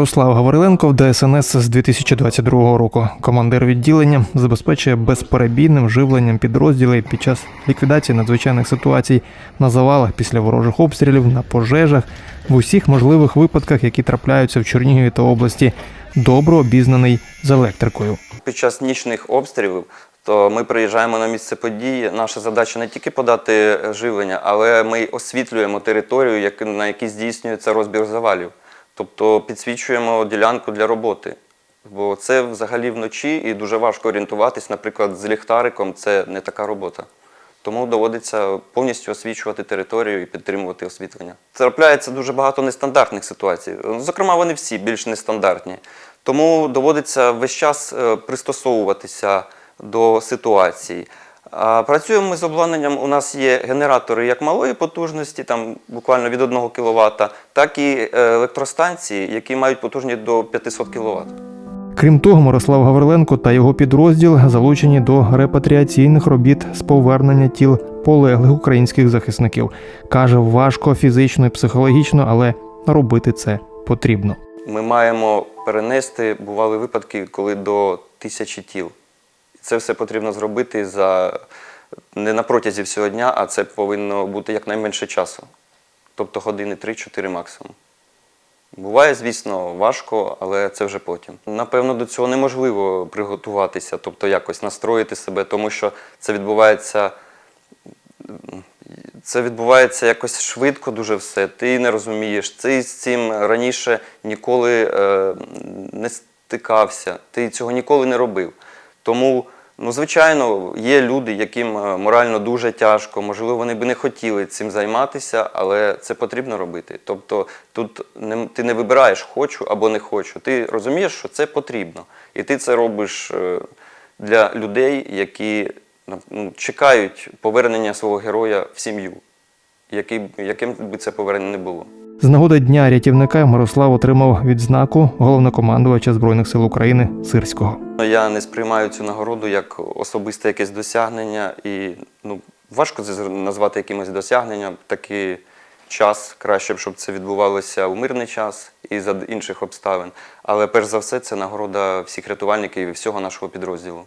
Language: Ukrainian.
Мирослав Гавриленко в ДСНС з 2022 року. Командир відділення забезпечує безперебійним живленням підрозділів під час ліквідації надзвичайних ситуацій на завалах після ворожих обстрілів, на пожежах, в усіх можливих випадках, які трапляються в Чернігові та області. Добре обізнаний з електрикою. Під час нічних обстрілів то ми приїжджаємо на місце події. Наша задача не тільки подати живлення, але ми освітлюємо територію, на якій здійснюється розбір завалів. Тобто підсвічуємо ділянку для роботи. Бо це взагалі вночі і дуже важко орієнтуватись, наприклад, з ліхтариком це не така робота. Тому доводиться повністю освічувати територію і підтримувати освітлення. Трапляється дуже багато нестандартних ситуацій. Зокрема, вони всі більш нестандартні. Тому доводиться весь час е, пристосовуватися до ситуації. Працюємо ми з обладнанням. У нас є генератори як малої потужності, там буквально від 1 кВт, так і е, електростанції, які мають потужність до 500 кВт. Крім того, Мирослав Гавриленко та його підрозділ залучені до репатріаційних робіт з повернення тіл полеглих українських захисників. Каже, важко фізично і психологічно, але робити це потрібно. Ми маємо перенести, бували випадки, коли до тисячі тіл. Це все потрібно зробити за не на протязі всього дня, а це повинно бути якнайменше часу. Тобто години 3-4 максимум. Буває, звісно, важко, але це вже потім. Напевно, до цього неможливо приготуватися, тобто якось настроїти себе, тому що це відбувається. Це відбувається якось швидко, дуже все. Ти не розумієш. Ти з цим раніше ніколи е, не стикався, ти цього ніколи не робив. Тому, ну, звичайно, є люди, яким е, морально дуже тяжко, можливо, вони би не хотіли цим займатися, але це потрібно робити. Тобто тут не, ти не вибираєш хочу або не хочу. Ти розумієш, що це потрібно. І ти це робиш е, для людей, які ну, чекають повернення свого героя в сім'ю, який, яким би це повернення не було. З нагоди дня рятівника Мирослав отримав відзнаку головнокомандувача збройних сил України Сирського. Я не сприймаю цю нагороду як особисте якесь досягнення, і ну, важко це назвати якимось досягненням. Такий час краще б, щоб це відбувалося у мирний час і за інших обставин. Але перш за все, це нагорода всіх рятувальників і всього нашого підрозділу.